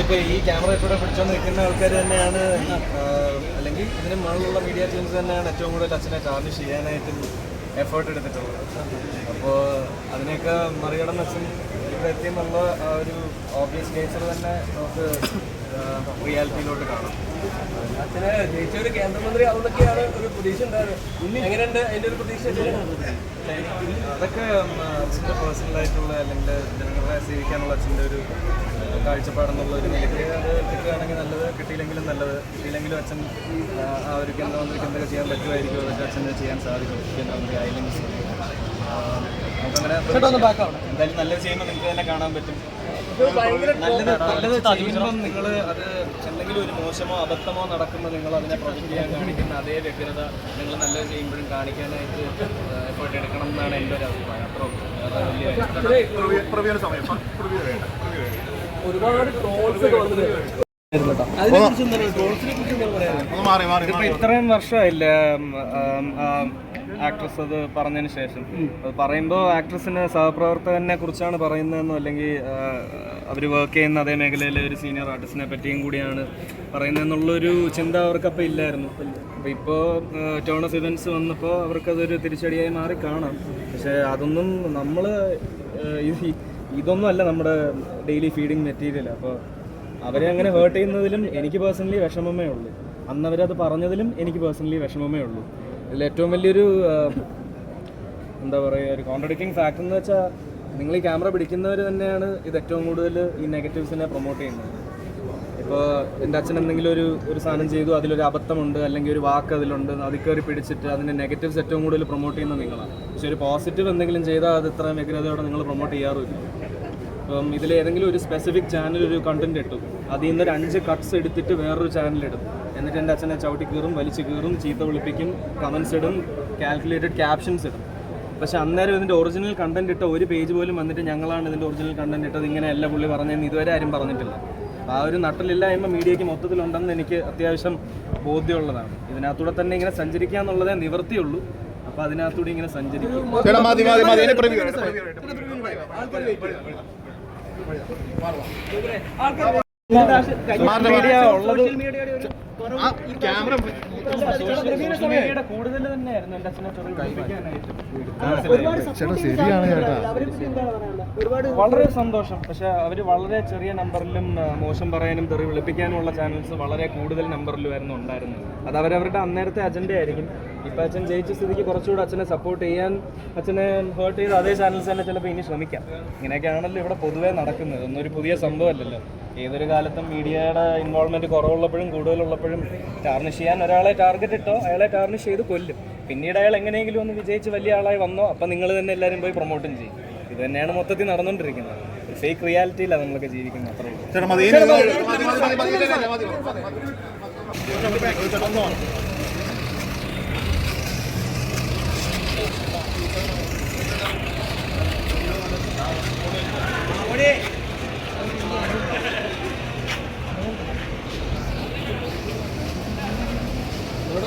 ഇപ്പൊ ഈ ക്യാമറ ഇപ്പോൾ പിടിച്ചോണ്ട് നിൽക്കുന്ന ആൾക്കാർ തന്നെയാണ്. അല്ലെങ്കിൽ ഇതിന് മുകളിലുള്ള മീഡിയ ടീംസ് തന്നെയാണ് ഏറ്റവും കൂടുതൽ അച്ഛനെ ചാർജ് ചെയ്യാനായിട്ടും എഫേർട്ട് എടുത്തിട്ടുള്ളത്. അപ്പോൾ അതിനെയൊക്കെ മറികടന്ന് അച്ഛൻ ഇവിടെ എത്തിയെന്നുള്ള ആ ഒരു ഓബിയസ് നേച്ചർ തന്നെ നമുക്ക് റിയാലിറ്റിയിലോട്ട് കാണാം. അച്ഛനെ ജയിച്ച ഒരു കേന്ദ്രമന്ത്രി ആവുന്നൊക്കെയാണ് ഒരു പ്രതീക്ഷ ഉണ്ടായത് എങ്ങനെയുണ്ട് അതിന്റെ ഒരു പ്രതീക്ഷ? അതൊക്കെ അച്ഛന്റെ പേഴ്സണൽ ആയിട്ടുള്ള അല്ലെങ്കിൽ ജനങ്ങളെ സേവിക്കാനുള്ള അച്ഛന്റെ ഒരു കാഴ്ചപ്പാടെന്നുള്ള ഒരു നിലയ്ക്ക് അത് കിട്ടുകയാണെങ്കിൽ നല്ലത് കിട്ടിയില്ലെങ്കിലും നല്ലത്. കിട്ടിയില്ലെങ്കിലും അച്ഛൻ ആ, ഒരു കേന്ദ്രമന്ത്രിക്ക് എന്തൊക്കെ ചെയ്യാൻ പറ്റുമായിരിക്കും? അതൊക്കെ അച്ഛന് ചെയ്യാൻ സാധിക്കും. കേന്ദ്രമന്ത്രി ആയില്ലെങ്കിൽ. എന്തായാലും നല്ലത് ചെയ്യുമ്പോൾ നിങ്ങൾക്ക് തന്നെ കാണാൻ പറ്റും. നല്ലത് നല്ലത് ചെയ്യുമ്പം നിങ്ങൾ അത് എന്തെങ്കിലും ഒരു മോശമോ അബദ്ധമോ നടക്കുമ്പോൾ നിങ്ങൾ അതിനെ പ്രൊജക്ട് ചെയ്യാൻ കാണിക്കുന്ന അതേ വ്യഗ്രത നിങ്ങൾ നല്ലത് ചെയ്യുമ്പോഴും കാണിക്കാനായിട്ട് എഫേർട്ട് എടുക്കണം എന്നാണ് എന്റെ ഒരു അഭിപ്രായം. അത്ര അത് വലിയ. ഒരുപാട് ട്രോൾസ് ഇത്രയും വർഷമായില്ല ആക്ട്രസ് അത് പറഞ്ഞതിന് ശേഷം. അത് പറയുമ്പോൾ ആക്ട്രസിന് സഹപ്രവർത്തകനെ കുറിച്ചാണ് പറയുന്നതെന്നോ അല്ലെങ്കിൽ അവർ വർക്ക് ചെയ്യുന്ന അതേ മേഖലയിലെ ഒരു സീനിയർ ആർട്ടിസ്റ്റിനെ പറ്റിയും കൂടിയാണ് പറയുന്നതെന്നുള്ളൊരു ചിന്ത അവർക്കപ്പോൾ ഇല്ലായിരുന്നു. അപ്പോൾ ഇപ്പോൾ ടോണസ് ഇവൻസ് വന്നപ്പോൾ അവർക്കതൊരു തിരിച്ചടിയായി മാറി കാണാം. പക്ഷേ അതൊന്നും നമ്മൾ ഇതൊന്നും അല്ല നമ്മുടെ ഡെയിലി ഫീഡിങ് മെറ്റീരിയൽ അപ്പോൾ അവരെ അങ്ങനെ ഹേർട്ട് ചെയ്യുന്നതിലും എനിക്ക് പേഴ്സണലി വിഷമമേ ഉള്ളൂ. അന്ന് അവരത് പറഞ്ഞതിലും എനിക്ക് പേഴ്സണലി വിഷമമേ ഉള്ളൂ. ഇതിൽ ഏറ്റവും വലിയൊരു എന്താ പറയുക ഒരു കോൺട്രഡിക്റ്റിംഗ് ഫാക്ട് എന്ന് വെച്ചാൽ നിങ്ങൾ ഈ ക്യാമറ പിടിക്കുന്നവർ തന്നെയാണ് ഇത് ഏറ്റവും കൂടുതൽ ഈ നെഗറ്റീവ്സിനെ പ്രൊമോട്ട് ചെയ്യുന്നത്. ഇപ്പോൾ എന്റെ അച്ഛൻ എന്തെങ്കിലും ഒരു ഒരു സാധനം ചെയ്തു അതിലൊരു അബദ്ധമുണ്ട് അല്ലെങ്കിൽ ഒരു വാക്ക് അതിലുണ്ട് അത് കയറി പിടിച്ചിട്ട് അതിന്റെ നെഗറ്റീവ്സ് ഏറ്റവും കൂടുതൽ പ്രൊമോട്ട് ചെയ്യുന്നത് നിങ്ങളാണ്. പക്ഷെ ഒരു പോസിറ്റീവ് എന്തെങ്കിലും ചെയ്താൽ അത് ഇത്ര വ്യഗ്രതയോടെ നിങ്ങൾ പ്രൊമോട്ട് ചെയ്യാറുമില്ല. ഇപ്പം ഇതിൽ ഏതെങ്കിലും ഒരു സ്പെസിഫിക് ചാനൽ ഒരു കണ്ടന്റ് ഇട്ടു. അതിൽ നിന്ന് ഒരു അഞ്ച് കട്ട്സ് എടുത്തിട്ട് വേറൊരു ചാനൽ ഇടും. എന്നിട്ട് എന്റെ അച്ഛനെ ചവിട്ടി കീറും വലിച്ചു കീറും ചീത്ത വിളിപ്പിക്കും കമൻസ് ഇടും കാൽക്കുലേറ്റഡ് ക്യാപ്ഷൻസ് ഇടും. പക്ഷെ അന്നേരം ഇതിന്റെ ഒറിജിനൽ കണ്ടന്റ് ഇട്ട ഒരു പേജ് പോലും വന്നിട്ട് ഞങ്ങളാണ് ഇതിന്റെ ഒറിജിനൽ കണ്ടന്റ് ഇട്ടത്. ഇങ്ങനെയല്ല പുള്ളി പറഞ്ഞതെന്ന് ഇതുവരെ ആരും പറഞ്ഞിട്ടില്ല. അപ്പോൾ ആ ഒരു നട്ടലില്ലായ്മ മീഡിയയ്ക്ക് മൊത്തത്തിലുണ്ടെന്ന് എനിക്ക് അത്യാവശ്യം ബോധ്യമുള്ളതാണ്. ഇതിനകത്തൂടെ തന്നെ ഇങ്ങനെ സഞ്ചരിക്കുക എന്നുള്ളതേ നിവർത്തിയുള്ളൂ അപ്പോൾ അതിനകത്തൂടെ ഇങ്ങനെ സഞ്ചരിക്കും. മീഡിയ ഉള്ളത് ക്യാമറ കൂടുതൽ തന്നെയായിരുന്നു അച്ഛനെ ശരിയാണ് ചേട്ടാ. വളരെ സന്തോഷം. പക്ഷെ അവർ വളരെ ചെറിയ നമ്പറിലും മോശം പറയാനും തെറി വിളിപ്പിക്കാനുമുള്ള ചാനൽസ് വളരെ കൂടുതൽ നമ്പറിലുമായിരുന്നു ഉണ്ടായിരുന്നത്. അത് അവരവരുടെ അന്നേരത്തെ അജണ്ട ആയിരിക്കും. ഇപ്പം അച്ഛൻ ജയിച്ച സ്ഥിതിക്ക് കുറച്ചുകൂടെ അച്ഛനെ സപ്പോർട്ട് ചെയ്യാൻ അച്ഛനെ ഹേർട്ട് ചെയ്ത് അതേ ചാനൽസ് തന്നെ ചിലപ്പോൾ ഇനി ശ്രമിക്കാം. ഇങ്ങനെയൊക്കെയാണല്ലോ ഇവിടെ പൊതുവേ നടക്കുന്നത്. ഒന്നും ഒരു പുതിയ സംഭവമല്ലല്ലോ. ഏതൊരു കാലത്തും മീഡിയയുടെ ഇൻവോൾവ്മെന്റ് കുറവുള്ളപ്പോഴും കൂടുതലുള്ളപ്പോഴും ടാർണിഷ് ചെയ്യാൻ ഒരാളെ ടാർഗറ്റ് ഇട്ടോ അയാളെ ടാർണിഷ് ചെയ്ത് കൊല്ലും. പിന്നീട് അയാൾ എങ്ങനെയെങ്കിലും ഒന്ന് വിജയിച്ച് വലിയ ആളായി വന്നോ അപ്പം നിങ്ങൾ തന്നെ എല്ലാവരും പോയി പ്രൊമോട്ടും ചെയ്യും. ഇത് തന്നെയാണ് മൊത്തത്തിൽ നടന്നുകൊണ്ടിരിക്കുന്നത്. ഫേക്ക് റിയാലിറ്റിയിലാണ് നമ്മളൊക്കെ ജീവിക്കുന്നത് അത്രേ